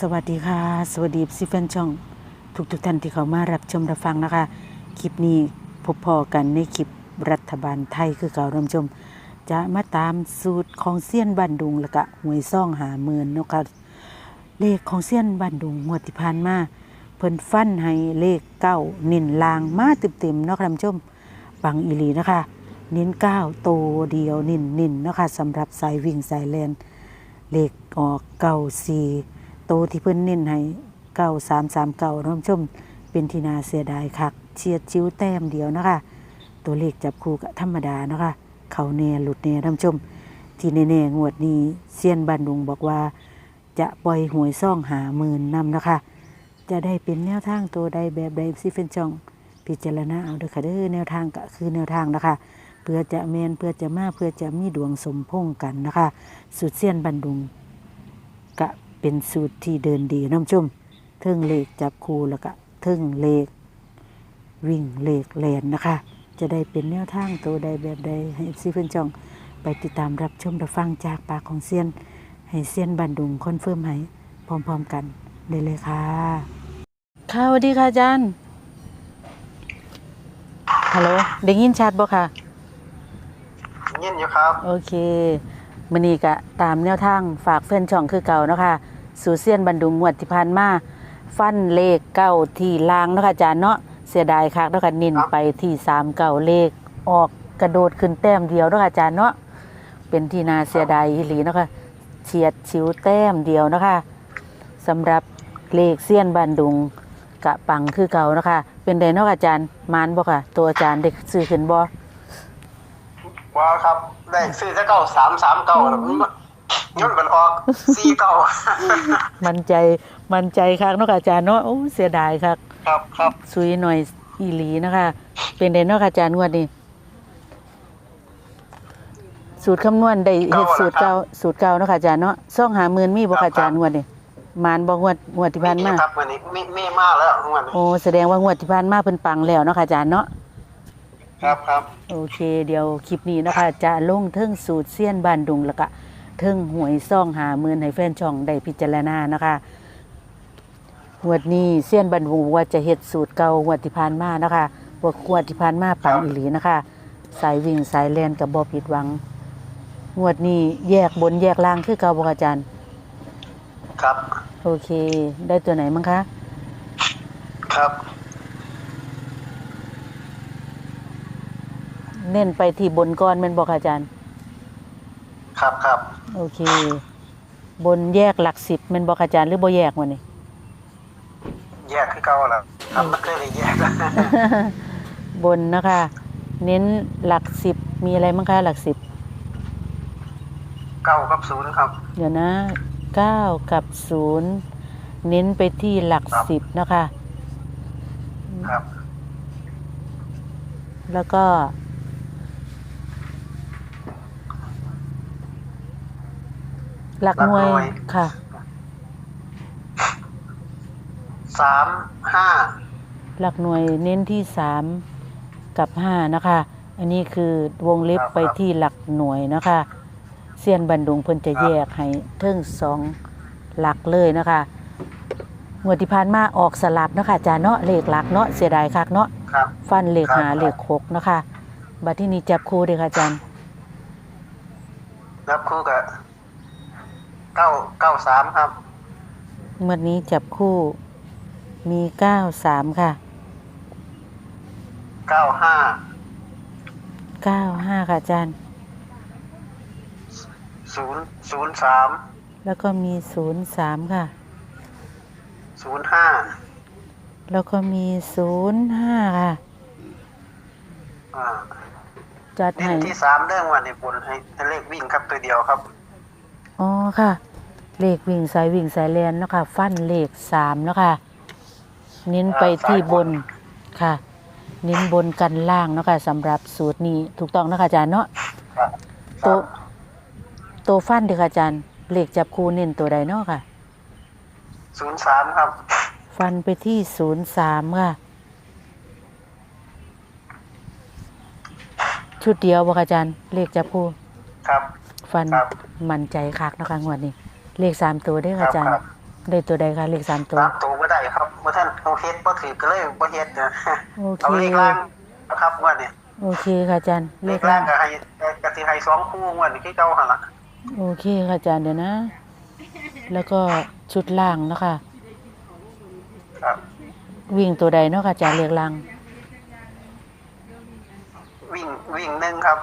สวัสดีค่ะ สวัสดีซิเฟนช่อง ทุกทุกท่านที่เขามารับชมรับฟังนะคะ คลิปนี้พบพอกันในคลิปรัฐบาลไทยคือเก่ารับชม จะมาตามสูตรของเซียนบันดุงแล้วก็หวยซ่องหาเมือนนะคะเลขของเซียนบันดุงงวดที่ผ่านมาเพิ่นฟันให้เลขเก้าเน้นลางมาเต็มๆนะคะท่านผู้ชมปังอีหลีนะคะ เน้นเก้าโตเดียวเน้นๆเนาะคะสำหรับสายวิ่งสายแลนเลขออกเก้าสี่ โตที่เพิ่นเน้นให้เก้าสามสามเก้าน้องชมเป็นทีนาเสียดายคักเฉียดชิ้วแต้มเดียวนะคะ ตัวเลขจับคู่ก็ธรรมดานะคะ เขาแน่หลุดแน่ท่านผู้ชม ที่แน่ๆงวดนี้เซียนบันดุงบอกว่า จะปล่อยหวยซ่องหาหมื่นนำนะคะ จะได้เป็นแนวทางตัวใดแบบใดซิเฟนจอง พิจารณาเอาเด้อค่ะเด้อแนวทางก็คือแนวทางนะคะ เพื่อจะแมนเพื่อจะมาเพื่อจะมีดวงสมพงษ์กันนะคะสูตรเซียนบันดุง เป็นสูตรที่เดินดีน้ำชุ่มเทิงเลขจับคูแล้วก็เทิงเลข วิ่งเลขแลนนะคะ จะได้เป็นแนวทางตัวใดแบบใดให้ซีเพื่อนจองไปติดตามรับชมรับฟังจากปากของเซียน ให้เซียนบันดุงคอนเฟิร์มให้พร้อมๆกันเลยเลยค่ะ ค่ะสวัสดีค่ะอาจารย์ฮัลโหลได้ยินชัดบ่ค่ะยินอยู่ครับ โอเค มื้อนี้ก็ตามแนวทางฝากเพื่อนช่องคือเก่าเนาะค่ะสูเซียนบันดุงงวดที่ผ่านมาฟันเลขเก้าที่ลางเนาะค่ะอาจารย์เนาะเสียดายคักเนาะค่ะนินไปที่สามเก้าเลขออกกระโดดขึ้นแต้มเดียวเนาะค่ะอาจารย์เนาะเป็นที่นาเสียดายอีหลีเนาะค่ะเฉียดชิวแต้มเดียวเนาะค่ะสำหรับเลขเซียนบันดุงกะปังคือเก่าเนาะค่ะเป็นไดเนาะค่ะอาจารย์มานบ่ค่ะ ตัวอาจารย์เด็กซื้อขึ้นบ่ ว่าครับได้ซื้อจะเก้าสามสามเก้าแล้วมันย่นกันออกสี่เก้ามันใจมันใจคักเนาะค่ะอาจารย์เนาะโอ้เสียดายคักครับครับซุยหน่อยอีหลีนะคะ เป็นไดเนาะค่ะอาจารย์งวดนี้สูตรคำนวณได้เฮ็ดสูตรเก่าสูตรเก่าเนาะค่ะอาจารย์เนาะซ่องหาหมื่นมีบ่ค่ะอาจารย์งวดนี้มานบ่งวดงวดที่ผ่านมาครับวันนี้มีมีมากแล้ววันนี้โอ้แสดงว่างวดที่ผ่านมาเพิ่นปังแล้วเนาะค่ะอาจารย์เนาะ ครับครับโอเค เดี๋ยวคลิปนี้เนาะคะ จะลงเทิงสูตรเซียนบ้านดุงแล้วก็เทิงหวยซ่องหาหมื่นให้แฟนช่องได้พิจารณานะคะงวดนี้เซียนบ้านดุงบอกว่าจะเฮ็ดสูตรเก่างวดที่ผ่านมานะคะบวกงวดที่ผ่านมาปังอีหลีนะคะ สายวิ่งสายแลนกับบ่ผิดหวังงวดนี้แยกบนแยกล่างคือเก่าบ่คะอาจารย์ ครับ โอเค ได้ตัวไหนมั้งคะ ครับ เน้นไปที่บนก่อนแม่นบ่คะอาจารย์ ครับครับโอเค บนแยกหลักสิบแม่นบ่คะอาจารย์หรือบ่แยกวันนี้แยกคือเก้าแล้วครับไม่เคยได้แยกบนนะคะ เน้นหลักสิบมีอะไรบ้างคะหลักสิบเก้ากับศูนย์ครับ เดี๋ยวนะเก้ากับศูนย์เน้นไปที่หลักครับสิบนะคะ ครับ แล้วก็ หลักหน่วยค่ะสามห้าหลักหน่วยเน้นที่สามกับห้านะคะ อันนี้คือวงเล็บไปที่หลักหน่วยนะคะเซียนบันดุงเพิ่นจะแยกให้เทิงสองหลักเลยนะคะงวดที่ผ่านมาออกสลับเนาะคะอาจารย์เนาะเลขหลักเนาะเสียดายคักเนาะครับฟันเลขครับหาเลขหกนะคะบัดที่นี้จับคู่เด้อค่ะอาจารย์รับคู่กับ เก้าเก้าสามครับ งวดนี้จับคู่มีเก้าสามค่ะเก้าห้าเก้าห้าค่ะอาจารย์ ศูนย์ศูนย์สามแล้วก็มีศูนย์สามค่ะ ศูนย์ห้าแล้วก็มีศูนย์ห้าค่ะ อ่าจัดเน้ให้นที่สามเรื่องวันนี้บนให้ให้เลขวิ่งครับตัวเดียวครับ อ๋อค่ะ เลขวิ่งสายวิ่งสายแลนเนาะค่ะ ฟันเลขสามเนาะค่ะ เน้นไปที่บนค่ะ เน้นบนกันล่างเนาะค่ะสำหรับสูตรนี้ถูกต้องเนาะคะอาจารย์เนาะครับตัวตัวฟันเด้อค่ะอาจารย์ เลขจับคู่เน้นตัวใดเนาะค่ะศูนย์สามครับ ฟันไปที่ศูนย์สามค่ะ ชุดเดียวบ่ค่ะอาจารย์ เลขจับคู่ครับ ฟันครับมั่นใจคักเนาะคะงวดนี้ เลขสามตัวเด้อคค่ะรับอาจารคย์รับ ได้ตัวใดคะเลขสามตัวสามตัวบ่ได้ครับบ่ท่านเอาเฮ็ดบ่ถือก็เลยบ่เฮ็ดนะโอเค เอาเลขล่างนะครับงว่านี่โอเคค่ะอาจารย์เลเลขขล่าล่างงก็ให้ก็สิให้สองคู่งวดนี่คือเก่าหั่นล่ะโอเคค่ะอาจารย์เดี๋ยวนะ แล้วก็ชุดล่างเนาะคะครับ วิ่งตัวใดเนาะค่ะอาจารย์เลขล่าง วิ่งวิ่งหนึ่งครับ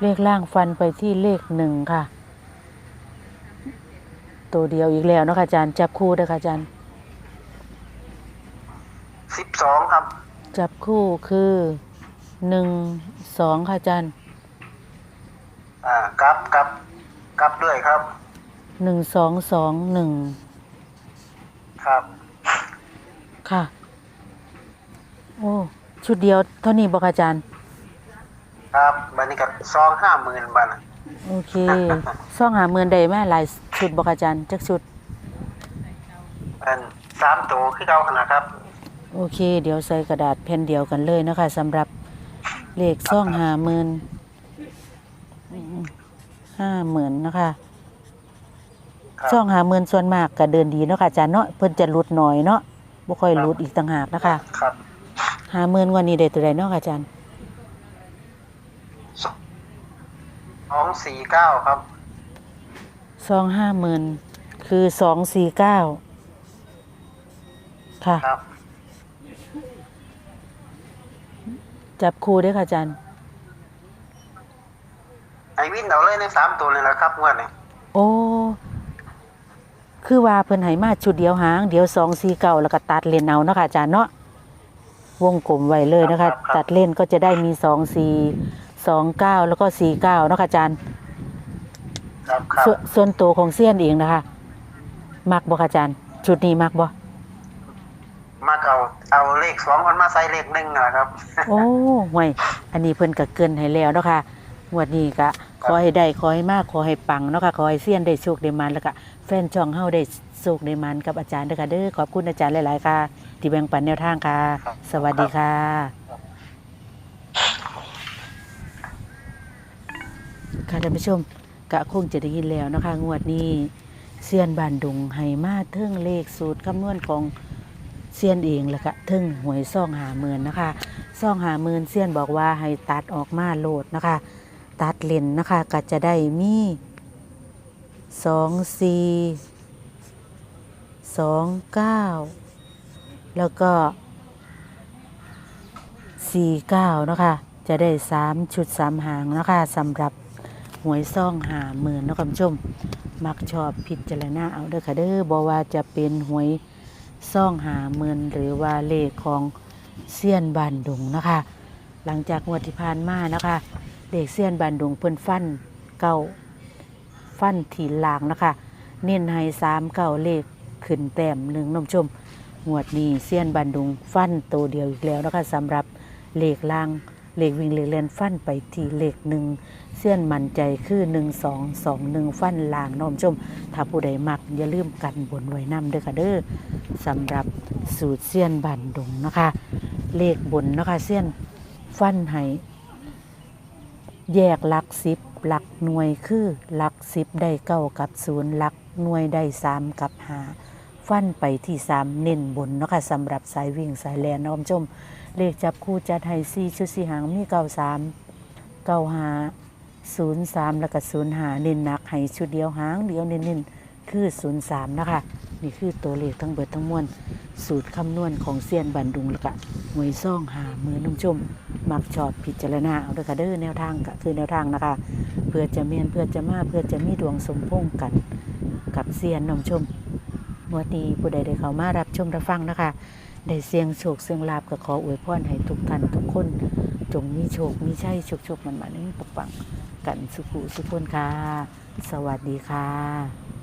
เลขล่างฟันไปที่เลขหนึ่งค่ะ ตัวเดียวอีกแล้วเนาะค่ะอาจารย์ จับคู่เด้อค่ะอาจารย์ สิบสองครับจับคู่คือหนึ่งสองค่ะอาจารย์อ่ากลับกลับกลับด้วยครับ หนึ่งสองสองหนึ่งครับ ค่ะ โอ้ชุดเดียวเท่านี้บอกอาจารย์ ครับบันนี้กับซองห้าหมื่นบาท โอเคซ่องหาเมือนใดแม่หลาย ชุดบอกอาจารย์จักชุด อันสามตัวคือเก่าขนาดครับ โอเค เดี๋ยวใส่กระดาษแผ่นเดียวกันเลยนะคะสำหรับเลขซ่องหาหมื่นห้าหมื่นนะคะครับ ซ่องหาหมื่นส่วนมากก็เดินดีเนาะค่ะอาจารย์เนาะเพิ่นจะหลุดหน่อยเนาะบ่ค่อยหลุดอีกต่างหากนะคะครับหาหมื่นวันนี้ได้ตัวใดเนาะค่ะอาจารย์สองสี่เก้าครับ ซองห้าหมื่นคือสองสี่เก้าค่ะ ครับจับคู่ด้วยค่ะอาจารย์ ไอวินเอาเลยในสามตัวเลยแหละครับงวดนี้โอ้ คือว่าเพิ่นให้มาชุดเดียวหาง เดี๋ยวสองสี่เก้าแล้วก็ตัดเลนเอาเนาะค่ะอาจารย์เนาะวงกลมไว้เลยนะคะ ตัดเล่นก็จะได้มีสองสี่สองเก้าแล้วก็สี่เก้าเนาะค่ะอาจารย์ ครับครับ ส่วนส่วนตัวของเซียนเองนะคะ มักบ่ค่ะอาจารย์ ชุดนี้มักบ่มาเอาเอาเลขสองมันมาใส่เลขหนึ่งนะครับ โอ้ห่วยอันนี้เพิ่นก็เกินให้แล้วเนาะค่ะงวดนี้ก็ขอให้ได้ขอให้มากขอให้ปังเนาะค่ะขอให้เซียนได้โชคได้มันแล้วก็แฟนช่องเฮาได้โชคได้มันกับอาจารย์เด้อค่ะเด้อขอบคุณอาจารย์หลาย ๆ ค่ะ ที่แบ่งปันแนวทางค่ะ ครับ สวัสดีค่ะ ค่ะท่านผู้ชม กะคงจะได้ยินแล้วนะคะ งวดนี้เซียนบานดุงให้มาเทิงเลขสูตรคำนวณของเซียนเองแล้วก็เทิงหวยซ่องหาเมือนนะคะซ่องหาเมือนเซียนบอกว่าให้ตัดออกมาโหลดนะคะ ตัดเลนนะคะก็จะได้มีสองสี่สองเก้าแล้วก็สี่เก้านะคะ จะได้สามชุดสามหางนะคะสำหรับ วยซ่องหาหมื่นนะคุณผู้ชม มักชอบพิจารณาเอาเด้อค่ะเด้อบอว่าจะเป็นหวยซ่องหาหมื่นหรือว่าเลขของเซียนบานดุงนะคะ หลังจากงวดที่ผ่านมานะคะเลขเซียนบานดุงเพิ่นฟันเก้าฟันถีลางนะคะ เน้นให้สามเก้าเลขขึ้นแต้มหนึ่งน้องชมงวดนี้เซียนบันดุงฟันตัวเดียวอีกแล้วนะคะสำหรับเลขล่าง เลขวิ่งเลขเลนฟันไปทีเลขหนึ่งเซียนมันใจคือหนึ่งสองสองหนึ่งฟันล่างน้องชม ถ้าผู้ใดมักอย่าลืมกันบนไว้น้ำเด้อค่ะเด้อสำหรับสูตรเซียนบันดุงนะคะ เลขบนนะคะเซียนฟันให้แยกหลักสิบหลักหน่วยคือหลักสิบได้เก้ากับศูนย์หลักหน่วยได้สามกับห้าฟันไปที่สามเน้นบนเนาะค่ะสำหรับสายวิ่งสายแลนน้อมชม เลขจับคู่จัดให้สี่ชุดสี่หางมีเก้าสามเก้าหาศูนย์สามแล้วก็ศูนย์หาเน้นหนักให้ชุดเดียวหางเดียวเน้นๆคือศูนย์สามนะคะนี่คือตัวเลขทั้งเบิดทั้งมวลสูตรคำนวณของเซียนบันดุงแล้วก็หวยซ่องหามือนุ่มชมมักชอบพิจารณาเอาเด้อค่ะเด้อแนวทางก็คือแนวทางนะคะ เพื่อจะเมียนเพื่อจะมาเพื่อจะมีดวงสมพงกัน กับเซียนน้อมชมงวดีผู้ใดได้เข้ามารับชมรับฟังนะคะ ได้เสียงโชคเสียงลาบก็ขออวยพรให้ทุกท่านทุกคน จงมีโชคมีชัยโชคโชคมันมานี้ปกปังกันสุขุสุขคนค่ะ สวัสดีค่ะ